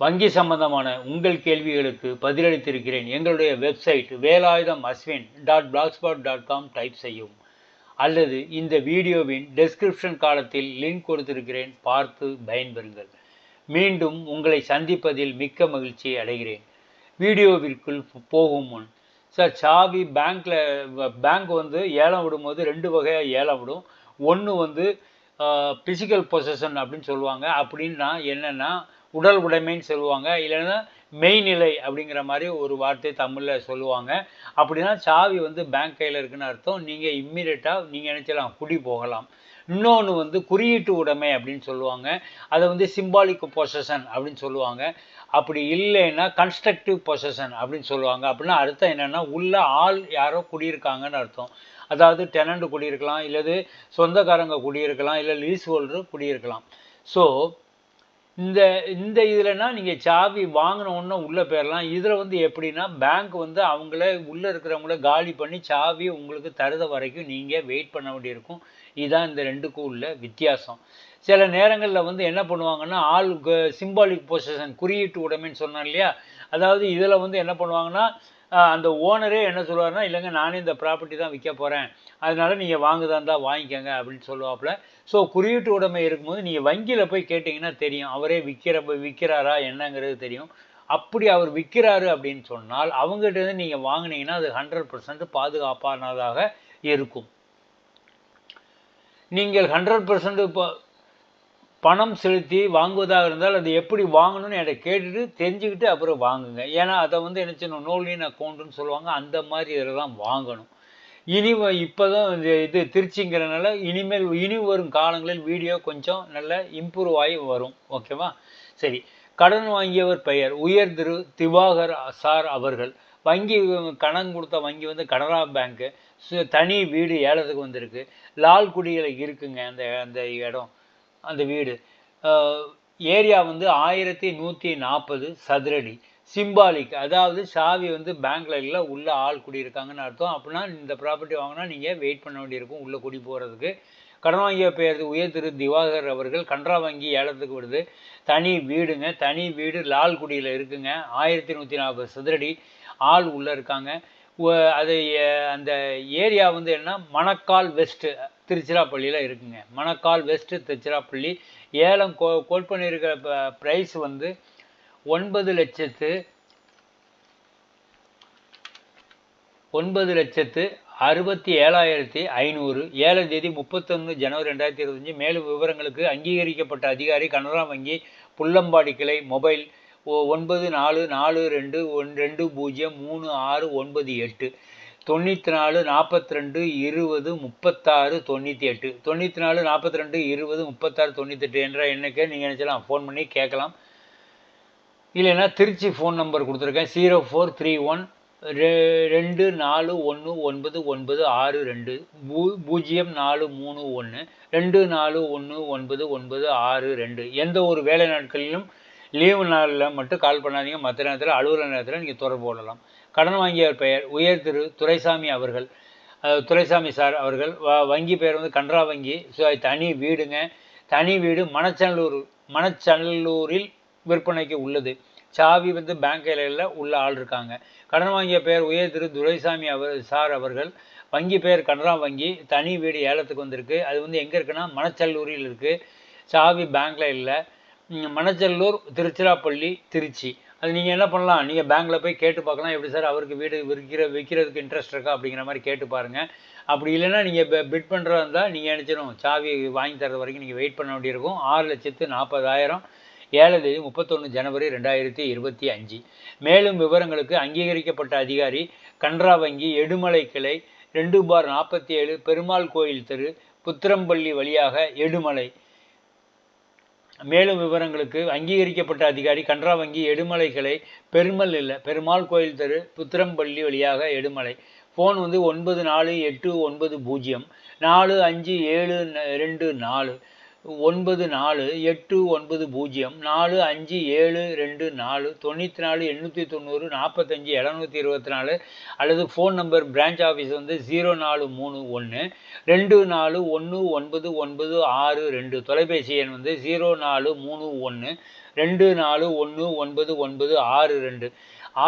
வங்கி சம்பந்தமான உங்கள் கேள்விகளுக்கு பதிலளித்திருக்கிறேன். எங்களுடைய website Velayutham Ashwin dot blogspot dot com type செய்யும் அல்லது இந்த வீடியோவின் டெஸ்கிரிப்ஷன் காலத்தில் லிங்க் கொடுத்திருக்கிறேன். பார்த்து பயன்பெறுங்கள். மீண்டும் உங்களை சந்திப்பதில் மிக்க மகிழ்ச்சி அடைகிறேன். வீடியோவிற்குள் போகும் முன் சார் சாவி பேங்க்கில் பேங்க் வந்து ஏலம் விடும்போது ரெண்டு வகையாக ஏலம் விடும். ஒன்று வந்து ஃபிசிக்கல் பொசஷன் அப்படின்னு சொல்லுவாங்க. அப்படின்னா என்னென்னா உடல் உடைமைன்னு சொல்லுவாங்க. இல்லைன்னா மெய்நிலை அப்படிங்கிற மாதிரி ஒரு வார்த்தை தமிழில் சொல்லுவாங்க. அப்படின்னா சாவி வந்து பேங்க் கையில் இருக்குன்னு அர்த்தம். நீங்கள் இம்மிடியட்டாக நீங்கள் நினச்சலாம் குடி போகலாம். இன்னொன்று வந்து குறியீட்டு உடைமை அப்படின்னு சொல்லுவாங்க. அதை வந்து சிம்பாலிக் பொசஷன் அப்படின்னு சொல்லுவாங்க. அப்படி இல்லைன்னா கன்ஸ்ட்ரக்டிவ் பொசஷன் அப்படின்னு சொல்லுவாங்க. அப்படின்னா அர்த்தம் என்னென்னா உள்ள ஆள் யாரோ குடியிருக்காங்கன்னு அர்த்தம். அதாவது டெனண்ட் குடியிருக்கலாம். இல்லது சொந்தக்காரங்க குடியிருக்கலாம். இல்லை லீஸ் ஹோல்டர் குடியிருக்கலாம். ஸோ இந்த இந்த இதில்னா நீங்கள் சாவி வாங்கின உடனே உள்ளே போயிடலாம் இதில் வந்து எப்படின்னா பேங்க் வந்து அவங்கள உள்ளே இருக்கிறவங்கள காலி பண்ணி சாவி உங்களுக்கு தருத வரைக்கும் நீங்கள் வெயிட் பண்ண வேண்டியிருக்கும். இதுதான் இந்த ரெண்டுக்கும் உள்ள வித்தியாசம். சில நேரங்களில் வந்து என்ன பண்ணுவாங்கன்னா ஆள் சிம்பாலிக் பொசிஷன் குறியீட்டு உடைமைன்னு சொன்னேன் இல்லையா? அதாவது இதில் வந்து என்ன பண்ணுவாங்கன்னா அந்த ஓனரே என்ன சொல்லுவார்னா இல்லைங்க நானே இந்த ப்ராப்பர்ட்டி தான் விற்க போகிறேன் அதனால நீங்கள் வாங்குதா இருந்தால் வாங்கிக்கோங்க அப்படின்னு சொல்லுவாப்புல. ஸோ குறியீட்டு உடைமை இருக்கும்போது நீங்கள் வங்கியில் போய் கேட்டிங்கன்னா தெரியும். அவரே விற்கிற விற்கிறாரா என்னங்கிறது தெரியும். அப்படி அவர் விற்கிறாரு அப்படின்னு சொன்னால் அவங்ககிட்ட நீங்கள் வாங்கினீங்கன்னா அது ஹண்ட்ரட் பர்சன்ட் பாதுகாப்பானதாக இருக்கும். நீங்கள் ஹண்ட்ரட் பர்சன்ட் இப்போ பணம் செலுத்தி வாங்குவதாக இருந்தால் அது எப்படி வாங்கணும்னு என்கிட்ட கேட்டுட்டு தெரிஞ்சுக்கிட்டு அப்புறம் வாங்குங்க. ஏன்னா அதை வந்து என்ன செய்யணும்? நோலின் அக்கௌண்ட்டுன்னு சொல்லுவாங்க. அந்த மாதிரி இதில் தான் வாங்கணும். இனி இப்போ தான் இது திருச்சிங்கிறனால இனிமேல் இனி வரும் காலங்களில் வீடியோ கொஞ்சம் நல்ல இம்ப்ரூவ் ஆகி வரும். ஓகேவா சரி. கடன் வாங்கியவர் பெயர் உயர் திரு திவாகர் சார் அவர்கள். வங்கி கடன் கொடுத்த வங்கி வந்து கனரா பேங்க்கு தனி வீடு ஏலத்துக்கு வந்திருக்கு. லால்குடியில் இருக்குங்க அந்த அந்த இடம் அந்த வீடு. ஏரியா வந்து ஆயிரத்தி நூற்றி நாற்பது சதுரடி. சிம்பாலிக் அதாவது சாவி வந்து பேங்க்ல இல்லை உள்ள ஆள் குடியிருக்காங்கன்னு அர்த்தம். அப்படின்னா இந்த ப்ராப்பர்ட்டி வாங்கினா நீங்கள் வெயிட் பண்ண வேண்டியிருக்கும் உள்ளே குடி போகிறதுக்கு கடன் வாங்கிய பெயர் உயர் திரு திவாகர் அவர்கள் கன்றா வங்கி ஏலத்துக்கு விடுது தனி வீடுங்க தனி வீடு லால்குடியில் இருக்குங்க. ஆயிரத்தி நூற்றி நாற்பது சதுரடி ஆள் உள்ளே இருக்காங்க. அது அந்த ஏரியா வந்து என்ன மணக்கால் வெஸ்ட்டு திருச்சிராப்பள்ளியில் இருக்குங்க. மணக்கால் வெஸ்ட்டு திருச்சிராப்பள்ளி. ஏலம் கோ கோட் பண்ணியிருக்கிற ப்ரைஸ் வந்து ஒன்பது லட்சத்து ஒன்பது லட்சத்து அறுபத்தி ஏழாயிரத்தி ஐநூறு. ஏழாம் தேதி முப்பத்தொன்று ஜனவரி ரெண்டாயிரத்தி இருபத்தஞ்சி. மேலும் விவரங்களுக்கு அங்கீகரிக்கப்பட்ட அதிகாரி கனரா வங்கி புல்லம்பாடி கிளை மொபைல் ஒன்பது நாலு நாலு ரெண்டு ஒன் ரெண்டு பூஜ்ஜியம் மூணு ஆறு ஒன்பது எட்டு. தொண்ணூற்றி நாலு நாற்பத்தி ரெண்டு இருபது முப்பத்தாறு தொண்ணூற்றி எட்டு. தொண்ணூற்றி நாலு நாற்பத்தி ரெண்டு இருபது முப்பத்தாறு தொண்ணூற்றி எட்டு என்ற எண்ணுக்கே நீங்கள் நினச்சலாம் ஃபோன் பண்ணி கேட்கலாம். இல்லைன்னா திருச்சி ஃபோன் நம்பர் கொடுத்துருக்கேன். ஜீரோ ஃபோர் த்ரீ ஒன் ரெண்டு நாலு ஒன்று ஒன்பது ஒன்பது ஆறு ரெண்டு. பூ பூஜ்ஜியம் நாலு மூணு ஒன்று ரெண்டு நாலு ஒன்று ஒன்பது ஒன்பது ஆறு ரெண்டு. எந்த ஒரு வேலை நாட்களிலும் லீவு நாளில் மட்டும் கால் பண்ணாதீங்க. மற்ற நேரத்தில் அலுவலக நேரத்தில் நீங்கள் தொடர்பு கொள்ளலாம். கடன் வாங்கியவர் பெயர் உயர் திரு துரைசாமி அவர்கள். துரைசாமி சார் அவர்கள். வ வங்கி பெயர் வந்து கன்ரா வங்கி தனி வீடுங்க. தனி வீடு மணச்சநல்லூர் மணச்சநல்லூரில் விற்பனைக்கு உள்ளது. சாவி வந்து பேங்க் இலையில் உள்ள ஆள் இருக்காங்க. கடன் வாங்கிய பெயர் உயர் திரு துரைசாமி அவர் சார் அவர்கள். வங்கி பெயர் கனரா வங்கி. தனி வீடு ஏலத்துக்கு வந்திருக்கு. அது வந்து எங்கே இருக்குன்னா மணச்சல்லூரில் இருக்குது சாவி பேங்க்கில் இல்லை. மணச்சல்லூர் திருச்சிராப்பள்ளி திருச்சி. அது நீங்கள் என்ன பண்ணலாம்? நீங்கள் பேங்க்கில் போய் கேட்டு பார்க்கலாம். எப்படி சார் அவருக்கு வீடு விற்கிற விற்கிறதுக்கு இன்ட்ரெஸ்ட் இருக்கா அப்படிங்கிற மாதிரி கேட்டு பாருங்கள் அப்படி இல்லைன்னா நீங்கள் பிட் பண்ணுறதா இருந்தால் நீங்கள் நினச்சிடும் சாவி வாங்கி தர்றது வரைக்கும் நீங்கள் வெயிட் பண்ண வேண்டியிருக்கும். ஆறு லட்சத்து நாற்பதாயிரம் ஏழு தேதி முப்பத்தொன்று ஜனவரி ரெண்டாயிரத்தி இருபத்தி அஞ்சு. மேலும் விவரங்களுக்கு அங்கீகரிக்கப்பட்ட அதிகாரி கன்ரா வங்கி எடுமலை கிளை ரெண்டு பார் நாற்பத்தி ஏழு பெருமாள் கோயில் தெரு புத்திரம்பள்ளி வழியாக எடுமலை. மேலும் விவரங்களுக்கு அங்கீகரிக்கப்பட்ட அதிகாரி கன்ரா வங்கி எடுமலை கிளை பெருமல் இல்லை பெருமாள் கோயில் தெரு புத்திரம்பள்ளி வழியாக எடுமலை. ஃபோன் வந்து ஒன்பது நாலு எட்டு ஒன்பது பூஜ்ஜியம் நாலு அஞ்சு ஏழு ரெண்டு நாலு. ஒன்பது நாலு எட்டு ஒன்பது பூஜ்ஜியம் நாலு அஞ்சு ஏழு ரெண்டு நாலு தொண்ணூற்றி நாலு எண்ணூற்றி தொண்ணூறு நாற்பத்தஞ்சு எழுநூற்றி இருபத்தி நாலு அல்லது ஃபோன் நம்பர் பிரான்ச் ஆஃபீஸ் வந்து ஜீரோ நாலு மூணு ஒன்று ரெண்டு நாலு ஒன்று ஒன்பது ஒன்பது ஆறு ரெண்டு தொலைபேசி எண் வந்து ஜீரோ நாலு மூணு ஒன்று ரெண்டு நாலு ஒன்று ஒன்பது ஒன்பது ஆறு ரெண்டு.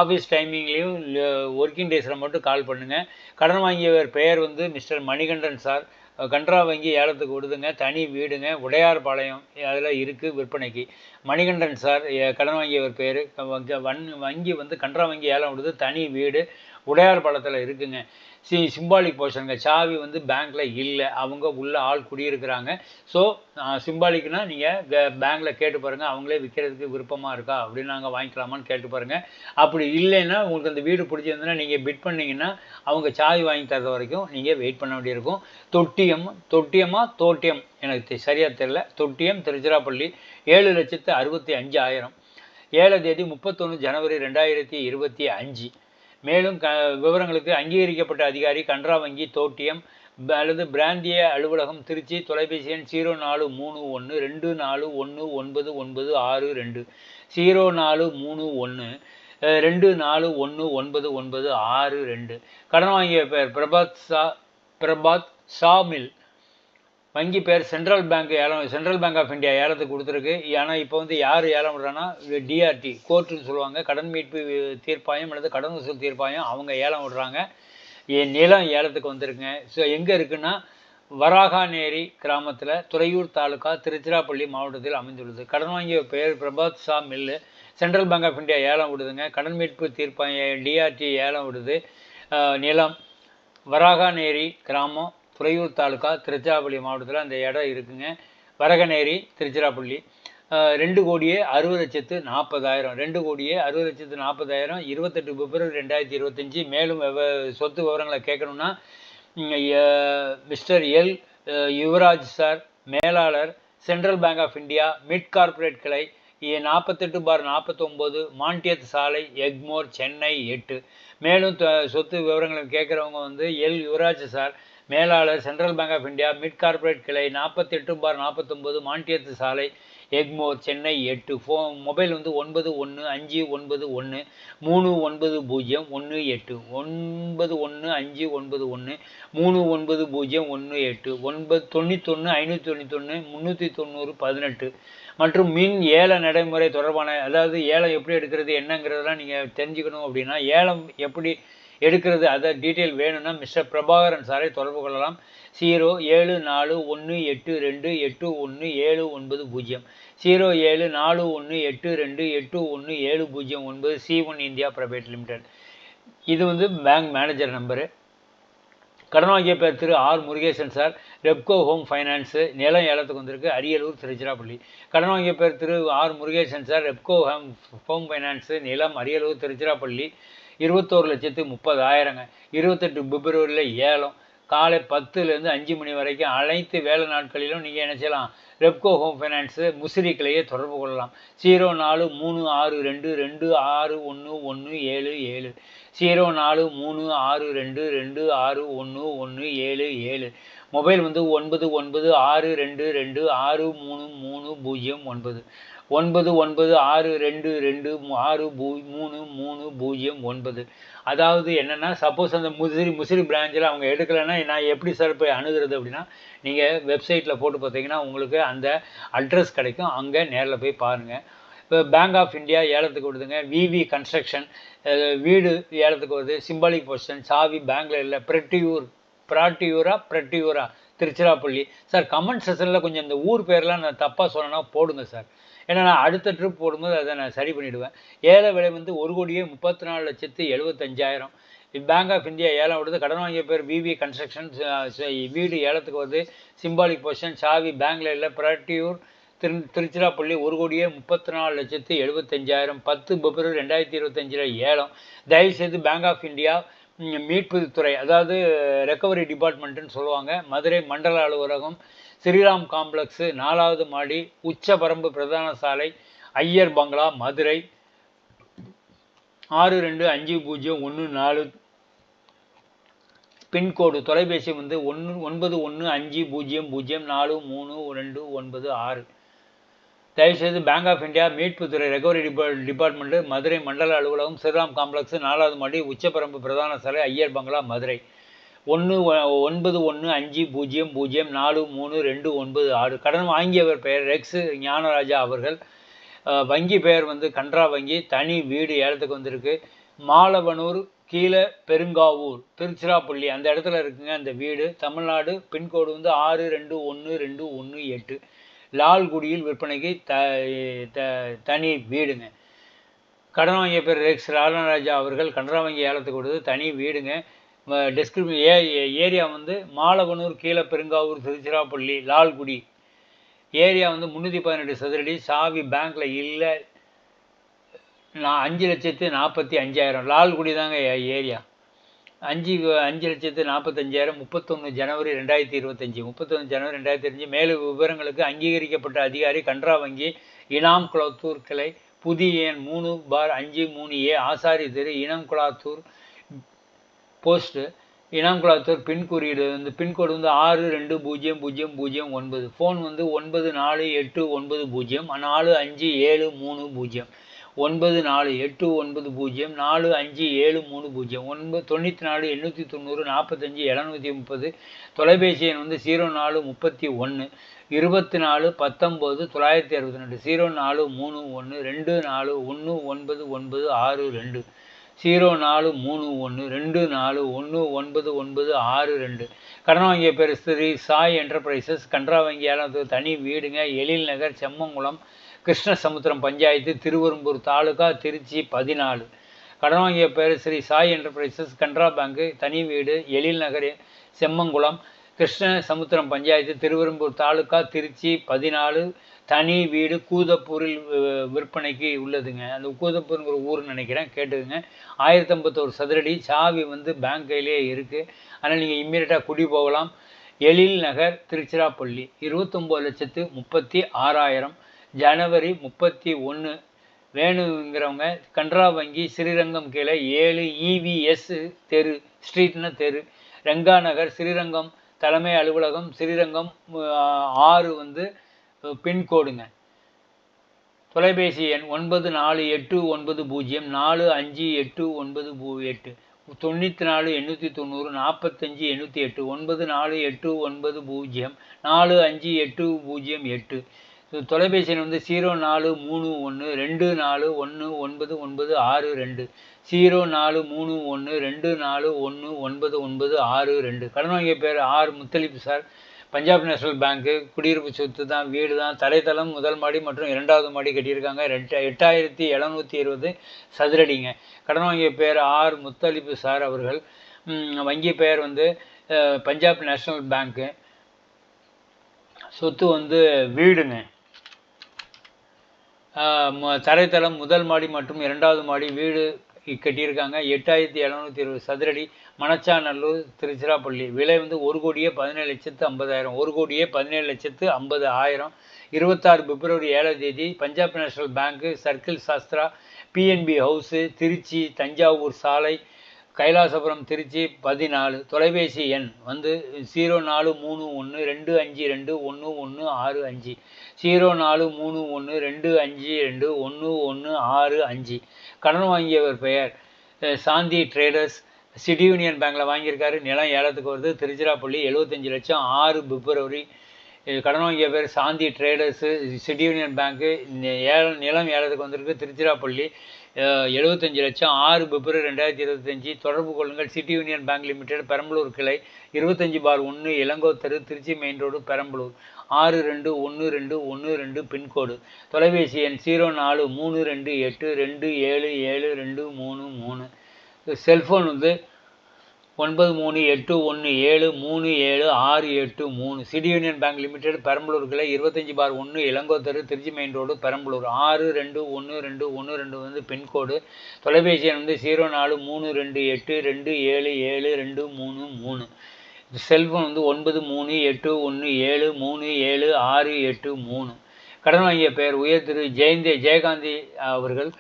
ஆஃபீஸ் டைமிங்லேயும் ஒர்க்கிங் டேஸில் மட்டும் கால் பண்ணுங்கள் கடன் வாங்கியவர் பெயர் வந்து மிஸ்டர் மணிகண்டன் சார். கன்ட்ரா வங்கி ஏலத்துக்கு விடுதுங்க தனி வீடுங்க உடையார்பாளையம் அதில் இருக்குது விற்பனைக்கு. மணிகண்டன் சார் கடன் வாங்கியவர் பேர். வன் வங்கி வந்து கன்ட்ரா வங்கி ஏலம் விடுது தனி வீடு உடையார் பழத்தில் இருக்குங்க. சி சிம்பாலிக் போர்ஷனுங்க சாவி வந்து பேங்க்கில் இல்லை. அவங்க உள்ள ஆள் குடியிருக்கிறாங்க. ஸோ சிம்பாலிக்னா நீங்கள் பேங்க்கில் கேட்டு பாருங்கள் அவங்களே விற்கிறதுக்கு விருப்பமாக இருக்கா? அப்படின்னு நாங்கள் வாங்கிக்கலாமான்னு கேட்டு பாருங்கள் அப்படி இல்லைன்னா உங்களுக்கு அந்த வீடு பிடிச்சிருந்ததுன்னா நீங்கள் பிட் பண்ணிங்கன்னா அவங்க சாவி வாங்கி தர்ற வரைக்கும் நீங்கள் வெயிட் பண்ண வேண்டியிருக்கும். தொட்டியம் தொட்டியமாக தோட்டியம்? எனக்கு சரியாக தெரில தொட்டியம் திருச்சிராப்பள்ளி ஏழு லட்சத்து அறுபத்தி அஞ்சு ஆயிரம் ஏழாம் தேதி முப்பத்தொன்று ஜனவரி ரெண்டாயிரத்தி இருபத்தி அஞ்சு. மேலும் க விவரங்களுக்கு அங்கீகரிக்கப்பட்ட அதிகாரி கன்ரா வங்கி தோட்டியம் அல்லது பிராந்திய அலுவலகம் திருச்சி தொலைபேசி எண் ஜீரோ நாலு மூணு ஒன்று ரெண்டு நாலு ஒன்று ஒன்பது ஒன்பது ஆறு ரெண்டு. ஜீரோ நாலு மூணு ஒன்று ரெண்டு நாலு ஒன்று ஒன்பது ஒன்பது ஆறு ரெண்டு. கடன் வாங்கிய பெயர் பிரபாத் சா பிரபாத் ஷா மில் வங்கி பேர் சென்ட்ரல் பேங்க் ஏலம் சென்ட்ரல் பேங்க் ஆஃப் இந்தியா ஏலத்துக்கு கொடுத்துருக்கு. ஆனால் இப்போ வந்து யார் ஏலம் விடுறான்னா டிஆர்டி கோர்ட்டுன்னு சொல்லுவாங்க. கடன் மீட்பு தீர்ப்பாயம் அல்லது கடன் வசூல் தீர்ப்பாயம் அவங்க ஏலம் விடுறாங்க. என் நிலம் ஏலத்துக்கு வந்திருக்குங்க. ஸோ எங்கே இருக்குன்னா வராகாநேரி கிராமத்தில் துறையூர் தாலுகா திருச்சிராப்பள்ளி மாவட்டத்தில் அமைந்துள்ளது. கடன் வாங்கிய பெயர் Prabhat Shah mill central bank of India ஏலம் விடுதுங்க. கடன் மீட்பு தீர்ப்பாயம் டிஆர்டி ஏலம் விடுது. நிலம் வராகாநேரி கிராமம் துறையூர் தாலுக்கா திருச்சிராப்பள்ளி மாவட்டத்தில் அந்த இடம் இருக்குங்க. வரகநேரி திருச்சிராப்பள்ளி. ரெண்டு கோடியே அறுபது லட்சத்து நாற்பதாயிரம். ரெண்டு கோடியே அறுபது லட்சத்து நாற்பதாயிரம். இருபத்தெட்டு பிப்ரவரி ரெண்டாயிரத்தி இருபத்தஞ்சி. மேலும் சொத்து விவரங்களை கேட்கணும்னா மிஸ்டர் எல் யுவராஜ் சார் மேலாளர் central bank of India mid corporate கிளை நாற்பத்தெட்டு பார் நாற்பத்தொம்போது மாண்டியத் சாலை எக்மோர் சென்னை எட்டு. மேலும் த- சொத்து விவரங்களை கேட்குறவங்க வந்து எல் யுவராஜ் சார் மேலாளர் central bank of India mid corporate கிளை நாற்பத்தெட்டு பார் நாற்பத்தொம்போது மாண்டியத்து சாலை எக்மோர் சென்னை எட்டு ஃபோ மொபைல் வந்து ஒன்பது ஒன்று அஞ்சு ஒன்பது ஒன்று மூணு ஒன்பது பூஜ்ஜியம் ஒன்று எட்டு ஒன்பது ஒன்று அஞ்சு ஒன்பது ஒன்று மூணு ஒன்பது பூஜ்ஜியம் ஒன்று எட்டு ஒன்பது தொண்ணூத்தொன்று ஐநூற்றி தொண்ணூத்தொன்று முந்நூற்றி தொண்ணூறு பதினெட்டு. மற்றும் மின் ஏல நடைமுறை தொடர்பான அதாவது ஏலம் எப்படி எடுக்கிறது என்னங்கிறதெல்லாம் நீங்கள் தெரிஞ்சுக்கணும் அப்படின்னா ஏலம் எப்படி எடுக்கிறது அதை டீட்டெயில் வேணும்னா மிஸ்டர் பிரபாகரன் சாரை தொடர்பு கொள்ளலாம். ஜீரோ ஏழு நாலு ஒன்று எட்டு ரெண்டு எட்டு ஒன்று ஏழு ஒன்பது பூஜ்ஜியம். ஜீரோ ஏழு நாலு ஒன்று எட்டு ரெண்டு எட்டு ஒன்று ஏழு பூஜ்ஜியம் ஒன்பது C one India private limited. இது வந்து பேங்க் மேனேஜர் நம்பரு. கடன் வாங்கிய பேர் திரு R Murugesan sir Repco home finance நிலம் ஏலத்துக்கு வந்திருக்கு அரியலூர் திருச்சிராப்பள்ளி. கடன் வாங்கிய பேர் திரு R Murugesan sir Repco home home finance நிலம் அரியலூர் திருச்சிராப்பள்ளி. இருபத்தோரு லட்சத்து முப்பதாயிரங்க. இருபத்தெட்டு பிப்ரவரியில் ஏலம். காலை பத்துலேருந்து அஞ்சு மணி வரைக்கும் அனைத்து வேலை நாட்களிலும் நீங்கள் என்ன செய்யலாம்? ரெப்கோ ஹோம் ஃபைனான்ஸு முசிறி கிளையை தொடர்பு கொள்ளலாம். ஜீரோ நாலு மூணு ஆறு ரெண்டு ரெண்டு ஆறு ஒன்று ஒன்று ஏழு ஏழு. ஜீரோ நாலு மூணு ஆறு ரெண்டு ரெண்டு ஆறு ஒன்று ஒன்று ஏழு ஏழு. மொபைல் வந்து ஒன்பது ஒன்பது ஆறு ரெண்டு ரெண்டு ஆறு மூணு மூணு பூஜ்ஜியம் ஒன்பது. ஒன்பது ஒன்பது ஆறு ரெண்டு ரெண்டு ஆறு பூ மூணு மூணு பூஜ்ஜியம் ஒன்பது. அதாவது என்னென்னா சப்போஸ் அந்த முசிறி முசிறி பிரான்ச்சில் அவங்க எடுக்கலைன்னா நான் எப்படி சார் போய் அணுகிறது அப்படின்னா நீங்கள் வெப்சைட்டில் போட்டு பார்த்தீங்கன்னா உங்களுக்கு அந்த அட்ரஸ் கிடைக்கும். அங்கே நேரில் போய் பாருங்கள் இப்போ பேங்க் ஆஃப் இந்தியா ஏலத்துக்கு விடுதுங்க விவி கன்ஸ்ட்ரக்ஷன் வீடு ஏலத்துக்கு வருது. சிம்பாலிக் பொசிஷன் சாவி பேங்க்ல இல்லை பிரெட்டியூர் பிராட்டியூரா பிரெட்டியூரா திருச்சிராப்பள்ளி. சார் கமெண்ட் செஷனில் கொஞ்சம் இந்த ஊர் பேர்லாம் நான் தப்பாக சொன்னேன்னா போடுங்க சார் ஏன்னா நான் அடுத்த ட்ரிப் போடும்போது அதை நான் சரி பண்ணிவிடுவேன் ஏல விலை வந்து ஒரு கோடியே முப்பத்தி நாலு லட்சத்து எழுபத்தஞ்சாயிரம் பேங்க் ஆஃப் இந்தியா ஏலம் விடுது. கடன் வாங்கிய பேர் விவி கன்ஸ்ட்ரக்ஷன் வீடு ஏலத்துக்கு வருது. சிம்பாலிக் பொசிஷன் சாவி பேங்க்ல பிரட்டியூர் திரு திருச்சிராப்பள்ளி ஒரு கோடியே முப்பத்தி நாலு லட்சத்து எழுபத்தஞ்சாயிரம் பத்து பிப்ரவரி ரெண்டாயிரத்தி இருபத்தஞ்சில் ஏலம். தயவுசெய்து பேங்க் ஆஃப் இந்தியா மீட்புத்துறை துறை அதாவது ரெக்கவரி டிபார்ட்மெண்ட்டுன்னு சொல்லுவாங்க. மதுரை மண்டல அலுவலகம் ஸ்ரீராம் காம்ப்ளெக்ஸு நாலாவது மாடி உச்சபரம்பு பிரதான சாலை ஐயர் பங்களா மதுரை. ஆறு ரெண்டு அஞ்சு பூஜ்ஜியம் ஒன்று நாலு. பின்கோடு தொலைபேசி வந்து ஒன்று ஒன்பது ஒன்று அஞ்சு பூஜ்ஜியம் பூஜ்ஜியம் நாலு மூணு ரெண்டு ஒன்பது ஆறு. தயவுசெய்து பேங்க் ஆஃப் இந்தியா மீட்புத்துறை ரெகவரி டிபா டிபார்ட்மெண்ட்டு மதுரை மண்டல அலுவலகம் ஸ்ரீராம் காம்ப்ளெக்ஸ் நாலாவது மாடி உச்சப்பரம்பு பிரதான சாலை ஐயர் பங்களா மதுரை. ஒன்று ஒன்பது ஒன்று அஞ்சு பூஜ்ஜியம் பூஜ்ஜியம் நாலு மூணு ரெண்டு ஒன்பது ஆறு. கடன் வாங்கியவர் பெயர் ரெக்ஸ் ஞானராஜா அவர்கள். வங்கி பெயர் வந்து கன்ட்ரா வங்கி. தனி வீடு ஏலத்துக்கு வந்திருக்கு. மாலவனூர் கீழே பெருங்காவூர் திருச்சிராப்பள்ளி. அந்த இடத்துல இருக்குங்க அந்த வீடு. தமிழ்நாடு பின்கோடு வந்து ஆறு ரெண்டு ஒன்று ரெண்டு ஒன்று எட்டு. லால்குடியில் விற்பனைக்கு த த- தனி வீடுங்க. கடன் வாங்கிய பேர் ரெக்ஸ் ராஜராஜா அவர்கள். கனரா வங்கி ஏலத்துக்கு கொடுத்து தனி வீடுங்க. டெஸ்கிரிப் ஏ ஏரியா வந்து மாலவனூர் கீழே பெருங்காவூர் திருச்சிராப்பள்ளி லால்குடி. ஏரியா வந்து முந்நூற்றி பதினெட்டு சதுரடி சாவி பேங்க்கில் இல்லை. நான் அஞ்சு லட்சத்து நாற்பத்தி அஞ்சாயிரம். லால்குடி தாங்க ஏ- ஏரியா. அஞ்சு அஞ்சு லட்சத்து நாற்பத்தஞ்சாயிரம் முப்பத்தொன்று ஜனவரி ரெண்டாயிரத்தி இருபத்தஞ்சி. முப்பத்தொன்று ஜனவரி ரெண்டாயிரத்தி அஞ்சு மேலும் விவரங்களுக்கு அங்கீகரிக்கப்பட்ட அதிகாரி கன்ட்ரா வங்கி இனாம் குளத்தூர் கிளை புதிய எண் மூணு பார் அஞ்சு மூணு ஏ ஆசாரி தெரு இனம் குளாத்தூர் போஸ்ட்டு இனாம் குளாத்தூர் பின் குறியீடு வந்து பின்கோடு வந்து ஆறு ரெண்டு பூஜ்ஜியம் பூஜ்ஜியம் பூஜ்ஜியம் ஒன்பது. ஃபோன் வந்து ஒன்பது நாலு எட்டு ஒன்பது பூஜ்ஜியம். நாலு அஞ்சு ஏழு மூணு பூஜ்ஜியம். ஒன்பது நாலு எட்டு ஒன்பது பூஜ்ஜியம். நாலு அஞ்சு ஏழு மூணு பூஜ்ஜியம். ஒன்பது தொண்ணூற்றி நாலு எண்ணூற்றி தொண்ணூறு நாற்பத்தஞ்சு எழுநூற்றி முப்பது. தொலைபேசி எண் வந்து ஜீரோ நாலு முப்பத்தி ஒன்று இருபத்தி நாலு பத்தொம்போது தொள்ளாயிரத்தி அறுபத்தி ரெண்டு. ஜீரோ நாலு மூணு ஒன்று ரெண்டு நாலு ஒன்று ஒன்பது ஒன்பது ஆறு ரெண்டு. ஜீரோ நாலு மூணு ஒன்று ரெண்டு நாலு ஒன்று ஒன்பது ஒன்பது ஆறு ரெண்டு. கடன் வாங்கிய பேர் ஸ்ரீ சாய் என்டர்பிரைசஸ். கன்ட்ரா வங்கி தனி வீடுங்க. எழில் நகர் செம்மங்குளம் கிருஷ்ணசமுத்திரம் பஞ்சாயத்து திருவெரும்பூர் தாலுகா திருச்சி பதினாலு. கடன் வாங்கிய பேர் ஸ்ரீ சாய் என்டர்பிரைசஸ். கன்ட்ரா பேங்க்கு தனி வீடு. எழில் நகர் செம்மங்குளம் கிருஷ்ணசமுத்திரம் பஞ்சாயத்து திருவெரும்பூர் தாலுக்கா திருச்சி பதினாலு தனி வீடு கூதப்பூரில் விற்பனைக்கு உள்ளதுங்க. அந்த கூதப்பூருங்கிற ஊர்னு நினைக்கிறேன் கேட்டுக்குங்க. ஆயிரத்தி ஐம்பத்தோரு சதுரடி சாவி வந்து பேங்க் கையிலே இருக்குது அதனால் நீங்கள் இம்மீடியட்டாக குடி போகலாம். எழில் நகர் திருச்சிராப்பள்ளி இருபத்தொம்போது லட்சத்து முப்பத்தி ஆறாயிரம். ஜனவரி முப்பத்தி ஒன்று வேணுங்கிறவங்க கன்ட்ரா வங்கி ஸ்ரீரங்கம் கீழே ஏழு இவிஎஸ் தெரு ஸ்ட்ரீட்னா தெரு. ரெங்கா நகர் ஸ்ரீரங்கம் தலைமை அலுவலகம் ஸ்ரீரங்கம் ஆறு வந்து பின்கோடுங்க தொலைபேசி எண் ஒன்பது நாலு எட்டு ஒன்பது பூஜ்ஜியம் நாலு அஞ்சு எட்டு ஒன்பது பூ எட்டு. தொண்ணூற்றி நாலு எண்ணூற்றி தொண்ணூறு நாற்பத்தஞ்சு எண்ணூற்றி எட்டு ஒன்பது நாலு எட்டு ஒன்பது பூஜ்ஜியம் நாலு அஞ்சு எட்டு பூஜ்ஜியம் எட்டு. தொலைபேசி எண் வந்து ஜீரோ நாலு மூணு ஒன்று ரெண்டு நாலு ஒன்று ஒன்பது ஒன்பது ஆறு ரெண்டு. ஜீரோ நாலு மூணு ஒன்று ரெண்டு நாலு ஒன்று ஒன்பது ஒன்பது ஆறு ரெண்டு. கடன் வாங்கிய பேர் R Muthalib sir. Punjab national bank குடியிருப்பு சொத்து தான் வீடு தான் தரைத்தளம் முதல் மாடி மற்றும் இரண்டாவது மாடி கட்டியிருக்காங்க. ரெண்டு எட்டாயிரத்தி எழுநூற்றி இருபது சதுரடிங்க. கடன் வாங்கிய பேர் ஆர் முத்தலிப்பு சார் அவர்கள். வங்கி பெயர் வந்து பஞ்சாப் நேஷனல் பேங்க்கு சொத்து வந்து வீடுங்க. தரைத்தளம் முதல் மாடி மற்றும் இரண்டாவது மாடி வீடு கட்டியிருக்காங்க. எட்டாயிரத்தி எழுநூத்தி இருபது சதுரடி மணச்சாநல்லூர் திருச்சிராப்பள்ளி. விலை வந்து ஒரு கோடியே பதினேழு லட்சத்து ஐம்பதாயிரம். ஒரு கோடியே பதினேழு லட்சத்து ஐம்பது ஆயிரம் இருபத்தாறு பிப்ரவரி ஏழாம் தேதி Punjab national bank circle Sastra PNB house Trichy Thanjavur சாலை கைலாசபுரம் திருச்சி பதினாலு. தொலைபேசி எண் வந்து ஜீரோ நாலு மூணு ஒன்று ரெண்டு அஞ்சு ரெண்டு ஒன்று ஒன்று ஆறு அஞ்சு. ஜீரோ நாலு மூணு ஒன்று ரெண்டு அஞ்சு ரெண்டு ஒன்று ஒன்று ஆறு அஞ்சு. கடன் வாங்கியவர் பெயர் சாந்தி ட்ரேடர்ஸ். சிட்டி யூனியன் பேங்கில் வாங்கியிருக்காரு. நிலம் ஏலத்துக்கு வருது. திருச்சிராப்பள்ளி எழுபத்தஞ்சு லட்சம் ஆறு பிப்ரவரி. கடன் வாங்கிய பேர் சாந்தி ட்ரேடர்ஸு. சிட்டி யூனியன் பேங்க்கு ஏல நிலம் ஏலத்துக்கு வந்திருக்கு. திருச்சிராப்பள்ளி எழுபத்தஞ்சு லட்சம் ஆறு பிப்ரவரி ரெண்டாயிரத்தி இருபத்தஞ்சி. தொடர்பு கொள்ளுங்கள். City union bank limited Perambalur கிளை இருபத்தஞ்சி பார் ஒன்று இளங்கோ தெரு திருச்சி மெயின் ரோடு பெரம்பலூர். ஆறு ரெண்டு ஒன்று ரெண்டு ஒன்று ரெண்டு பின்கோடு. தொலைபேசி எண் ஜீரோ நாலு மூணு ரெண்டு எட்டு ரெண்டு ஏழு ஏழு ரெண்டு மூணு மூணு. செல்ஃபோன் வந்து ஒன்பது மூணு எட்டு ஒன்று ஏழு மூணு ஏழு ஆறு எட்டு மூணு. City union bank limited Perambalur கிளை இருபத்தஞ்சி பார் ஒன்று இளங்கோத்தரு திருச்சி மெயின் ரோடு பெரம்பலூர். ஆறு ரெண்டு ஒன்று ரெண்டு ஒன்று ரெண்டு வந்து பின்கோடு. தொலைபேசி எண் வந்து ஜீரோ நாலு மூணு ரெண்டு எட்டு ரெண்டு ஏழு ஏழு ரெண்டு மூணு மூணு. செல்ஃபோன் வந்து ஒன்பது மூணு எட்டு ஒன்று ஏழு மூணு ஏழு ஆறு எட்டு மூணு. கடன் வாங்கிய பெயர் உயர் திரு ஜெயந்தி ஜெயகாந்தி அவர்கள்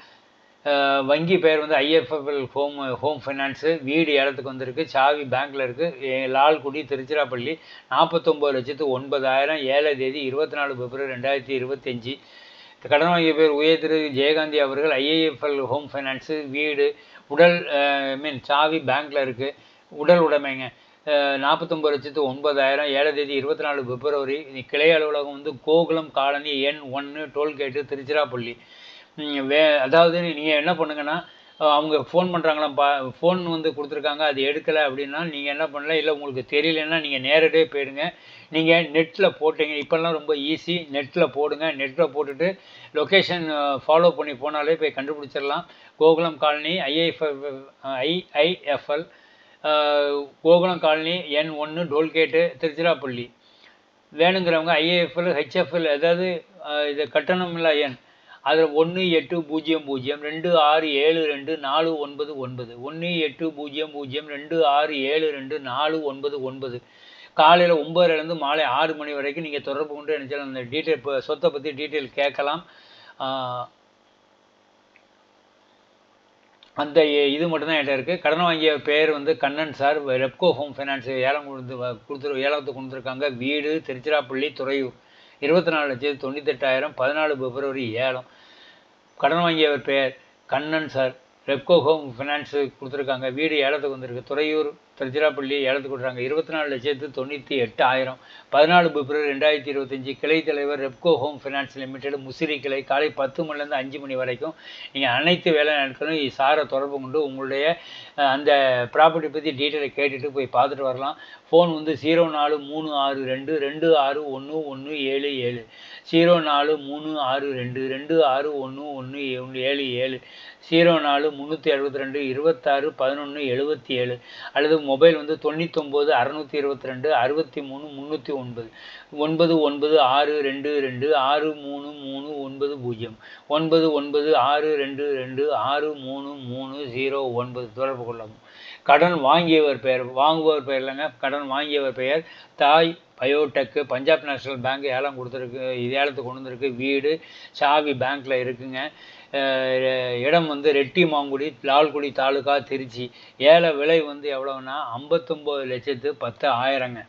வங்கி பெயர் வந்து ஐஎஃப்எஃப்எல் ஹோம் ஹோம் ஃபைனான்ஸு. வீடு இடத்துக்கு வந்திருக்கு. சாவி பேங்க்கில் இருக்குது லால்குடி திருச்சிராப்பள்ளி நாற்பத்தொம்போது லட்சத்து ஒன்பதாயிரம் ஏழை தேதி இருபத்தி நாலு பிப்ரவரி ரெண்டாயிரத்தி இருபத்தஞ்சி. கடன் வாங்கிய பேர் உயர் திரு ஜெயகாந்தி அவர்கள் ஐஏஎஃப்எல் ஹோம் ஃபைனான்ஸு வீடு உடல் ஐ மீன் சாவி பேங்க்கில் இருக்குது உடல் உடைமைங்க. நாற்பத்தொம்பது லட்சத்து ஒன்பதாயிரம் ஏழாம் தேதி இருபத்தி நாலு பிப்ரவரி கிளை அலுவலகம் வந்து கோகுலம் காலனி எண் ஒன்று டோல்கேட்டு திருச்சிராப்பள்ளி. வே அதாவது நீங்கள் என்ன பண்ணுங்கன்னா அவங்க ஃபோன் பண்ணுறாங்களாம் பா ஃபோன் வந்து கொடுத்துருக்காங்க அது எடுக்கலை அப்படின்னா நீங்கள் என்ன பண்ணல இல்லை உங்களுக்கு தெரியலன்னா நீங்கள் நேரடியாக போயிடுங்க. நீங்கள் நெட்டில் போட்டீங்க இப்போல்லாம் ரொம்ப ஈஸி நெட்டில் போடுங்க நெட்டில் போட்டுட்டு லொக்கேஷன் ஃபாலோ பண்ணி போனாலே போய் கண்டுபிடிச்சிடலாம். Gokulam colony IIFF IIFL Gokulam colony என் ஒன்று டோல்கேட்டு திருச்சிராப்பள்ளி. வேணுங்கிறவங்க ஐஏஎஃப்எல் ஹெச்எஃப்எல் ஏதாவது இது கட்டணம் இல்லை எண் அதில் ஒன்று எட்டு பூஜ்ஜியம் பூஜ்ஜியம் ரெண்டு ஆறு ஏழு ரெண்டு நாலு ஒன்பது ஒன்பது. ஒன்று எட்டு பூஜ்ஜியம் பூஜ்ஜியம் ரெண்டு ஆறு ஏழு ரெண்டு நாலு ஒன்பது ஒன்பது. காலையில் ஒம்பதுலேருந்து மாலை ஆறு மணி வரைக்கும் நீங்கள் தொடர்பு கொண்டு நினச்சாலும் அந்த டீட்டெயில் இப்போ சொத்தை பற்றி டீட்டெயில் கேட்கலாம். அந்த இது மட்டும்தான் என்கிட்ட இருக்குது கடன் வாங்கிய பேர் வந்து Kannan sir. Repco home finance ஏலம் கொடுத்து வ- கொடுத்துரு ஏலத்துக்கு கொடுத்துருக்காங்க. வீடு திருச்சிராப்பள்ளி துறையூர் இருபத்தி நாலு லட்சத்து தொண்ணூத்தெட்டாயிரம் பதினாலு பிப்ரவரி ஏலம். கடன் வாங்கியவர் பெயர் Kannan sir. Repco home finance கொடுத்துருக்காங்க. வீடு ஏலத்துக்கு வந்திருக்கு. துறையூர் திருச்சிராப்பள்ளி ஏலத்துக்கு கொடுக்குறாங்க. இருபத்தி நாலு லட்சத்து தொண்ணூற்றி எட்டு ஆயிரம். பதினாலு பிப்ரவரி ரெண்டாயிரத்தி இருபத்தஞ்சி கிளை தலைவர் Repco home finance limited Musiri கிளை. காலை பத்து மணிலேருந்து அஞ்சு மணி வரைக்கும் நீங்கள் அனைத்து வேலை நாட்களும் சாரை தொடர்பு கொண்டு உங்களுடைய அந்த ப்ராப்பர்ட்டி பற்றி டீட்டெயிலை கேட்டுட்டு போய் பார்த்துட்டு வரலாம். ஃபோன் வந்து ஜீரோ நாலு மூணு ஆறு ரெண்டு ரெண்டு ஆறு ஒன்று ஒன்று ஏழு ஏழு. ஜீரோ நாலு மூணு ஆறு ரெண்டு ரெண்டு ஆறு ஒன்று ஒன்று ஏழு ஏழு. ஜீரோ நாலு முந்நூற்றி அறுபத்தி ரெண்டு இருபத்தாறு பதினொன்று எழுபத்தி ஏழு அல்லது மொபைல் வந்து தொண்ணூத்தொம்பது அறநூற்றி இருபத்தி ரெண்டு அறுபத்தி மூணு முந்நூற்றி ஒன்பது ஒன்பது ஒன்பது ஆறு ரெண்டு ரெண்டு ஆறு மூணு மூணு ஒன்பது பூஜ்ஜியம் ஒன்பது ஒன்பது ஆறு ரெண்டு ரெண்டு ஆறு மூணு மூணு ஜீரோ ஒன்பது தொடர்பு கொள்ளவும் கடன் வாங்கியவர் பெயர் வாங்குபவர் பெயர் இல்லைங்க கடன் வாங்கியவர் பெயர் தாய் பயோடெக்கு பஞ்சாப் நேஷனல் பேங்க் ஏலம் கொடுத்துருக்கு இது ஏலத்துக்கு கொண்டு வந்திருக்கு வீடு சாவி பேங்க்கில் இருக்குங்க இடம் வந்து ரெட்டி மாங்குடி லால்குடி தாலுக்கா திருச்சி. ஏல விலை வந்து எவ்வளோன்னா ஐம்பத்தொம்போது லட்சத்து பத்து ஆயிரங்க.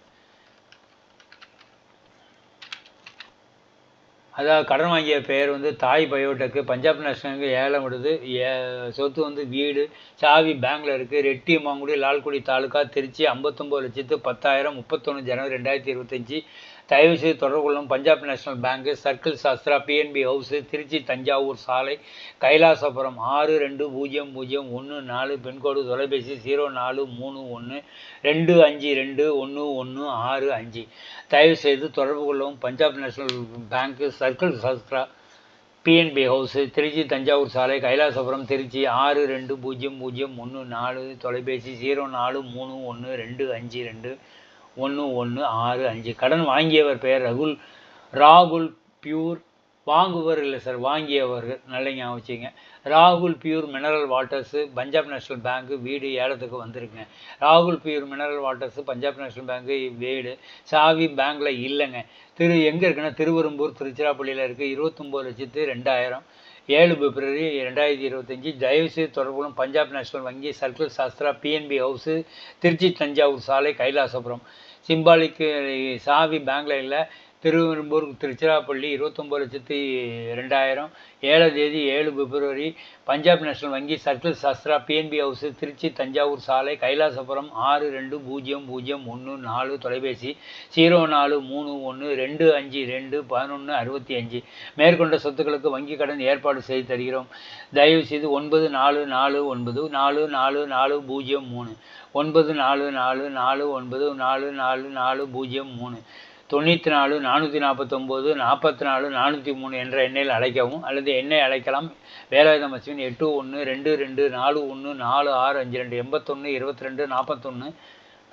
அதாவது கடன் வாங்கிய பெயர் வந்து தாய் பயோடெக்கு பஞ்சாப் நேஷனலுக்கு ஏலம் விடுது. ஏ- சொத்து வந்து வீடு சாவி பேங்கில் இருக்குது ரெட்டி மாங்குடி லால்குடி தாலுக்கா திருச்சி ஐம்பத்தொம்போது லட்சத்து பத்தாயிரம் முப்பத்தொன்று ஜனவரி ரெண்டாயிரத்தி இருபத்தஞ்சி. தயவு செய்து தொடர்பு கொள்ளும் Punjab national bank circle Sastra PNB house Trichy Thanjavur சாலை கைலாசபுரம் ஆறு ரெண்டு பூஜ்ஜியம் பூஜ்ஜியம் ஒன்று நாலு பின்கோடு தொலைபேசி ஜீரோ நாலு மூணு ஒன்று ரெண்டு அஞ்சு ரெண்டு ஒன்று ஒன்று ஆறு அஞ்சு. தயவு செய்து தொடர்பு கொள்ளவும். Punjab national bank circle Sastra PNB house Trichy Thanjavur சாலை கைலாசபுரம் திருச்சி ஆறு ரெண்டு பூஜ்ஜியம் பூஜ்ஜியம் ஒன்று நாலு தொலைபேசி ஜீரோ நாலு மூணு ஒன்று ரெண்டு அஞ்சு ரெண்டு ஒன்று ஒன்று ஆறு அஞ்சு. கடன் வாங்கியவர் பெயர் ரகுல். ராகுல் பியூர் வாங்குவர் இல்லை சார் வாங்கியவர். நல்ல ஞாபகம் வச்சுங்க ராகுல் pure mineral waters Punjab national bank வீடு ஏலத்துக்கு வந்திருக்குங்க. ராகுல் pure mineral waters Punjab national bank வீடு சாவி பேங்க்கில் இல்லைங்க. திரு எங்கே இருக்குன்னா திருவெரும்பூர் திருச்சிராப்பள்ளியில் இருக்குது இருபத்தொம்போது லட்சத்து ரெண்டாயிரம். ஏழு பிப்ரவரி ரெண்டாயிரத்தி இருபத்தஞ்சி. தயவுசெய்து தொடர்புகளும் பஞ்சாப் நேஷனல் வங்கி circle Sastra PNB house Trichy Thanjavur சாலை கைலாசபுரம். சிம்பாலிக்கு சாவி பேங்க்ல இல்லை. திருவெரும்பூர் திருச்சிராப்பள்ளி இருபத்தொம்பது லட்சத்தி ரெண்டாயிரம். ஏழாம் தேதி ஏழு பிப்ரவரி பஞ்சாப் நேஷனல் வங்கி circle Sastra PNB house Trichy Thanjavur சாலை கைலாசபுரம் ஆறு ரெண்டு பூஜ்ஜியம் பூஜ்ஜியம் ஒன்று நாலு தொலைபேசி ஜீரோ நாலு மூணு ஒன்று ரெண்டு அஞ்சு ரெண்டு பதினொன்று அறுபத்தி அஞ்சு. மேற்கொண்ட சொத்துக்களுக்கு வங்கி கடன் ஏற்பாடு செய்து தருகிறோம். தயவுசெய்து ஒன்பது நாலு நாலு ஒன்பது நாலு நாலு நாலு பூஜ்ஜியம் மூணு. ஒன்பது நாலு நாலு நாலு ஒன்பது நாலு நாலு நாலு பூஜ்ஜியம் மூணு. தொண்ணூற்றி நாலு நானூற்றி நாற்பத்தொம்போது நாற்பத்தி நாலு நானூற்றி மூணு என்ற எண்ணில் அழைக்கவும் அல்லது எண்ணை அழைக்கலாம். வேலாயுதம் அஸ்வின் எட்டு ஒன்று ரெண்டு ரெண்டு நாலு ஒன்று நாலு ஆறு அஞ்சு ரெண்டு எண்பத்தொன்று இருபத்தி ரெண்டு நாற்பத்தொன்று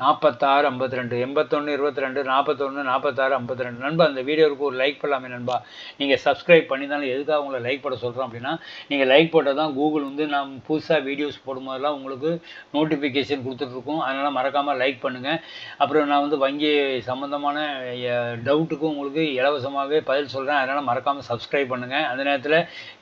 நாற்பத்தாறு ஐம்பத்தி ரெண்டு எண்பத்தொன்று இருபத்தி ரெண்டு நாற்பத்தொன்று நாற்பத்தாறு ஐம்பத்தி ரெண்டு நண்பா அந்த வீடியோவுக்கு ஒரு லைக் பண்ணலாமே நண்பா. நீங்கள் சப்ஸ்கிரைப் பண்ணி தானே எதுக்காக உங்களை லைக் போட சொல்கிறோம் அப்படின்னா நீங்கள் லைக் போட்டால் தான் கூகுள் வந்து நான் புதுசாக வீடியோஸ் போடும்போதெல்லாம் உங்களுக்கு நோட்டிஃபிகேஷன் கொடுத்துட்ருக்கோம். அதனால் மறக்காமல் லைக் பண்ணுங்கள் அப்புறம் நான் வந்து வங்கி சம்மந்தமான டவுட்டுக்கும் உங்களுக்கு இலவசமாகவே பதில் சொல்கிறேன் அதனால் மறக்காமல் சப்ஸ்கிரைப் பண்ணுங்கள் அந்த நேரத்தில்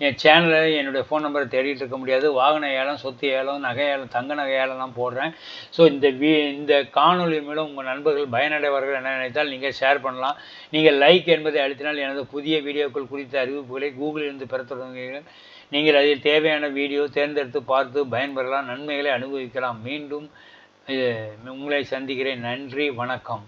என் சேனலில் என்னுடைய ஃபோன் நம்பரை தேடிட்டு இருக்க முடியாது. வாகன ஏலம் சொத்து ஏலம் நகை ஏலம் தங்க நகை ஏலம்லாம் போடுறேன். ஸோ இந்த வீ இந்த காணொலி மூலம் உங்கள் நண்பர்கள் பயனடைவார்கள் என நினைத்தால் நீங்கள் ஷேர் பண்ணலாம். நீங்கள் லைக் என்பதை அழுத்தினால் எனது புதிய வீடியோக்கள் குறித்த அறிவிப்புகளை கூகுளிலிருந்து பெற தொடங்குகிறீர்கள் நீங்கள் அதில் தேவையான வீடியோ தேர்ந்தெடுத்து பார்த்து பயன்பெறலாம் நன்மைகளை அனுபவிக்கலாம். மீண்டும் உங்களை சந்திக்கிறேன். நன்றி வணக்கம்.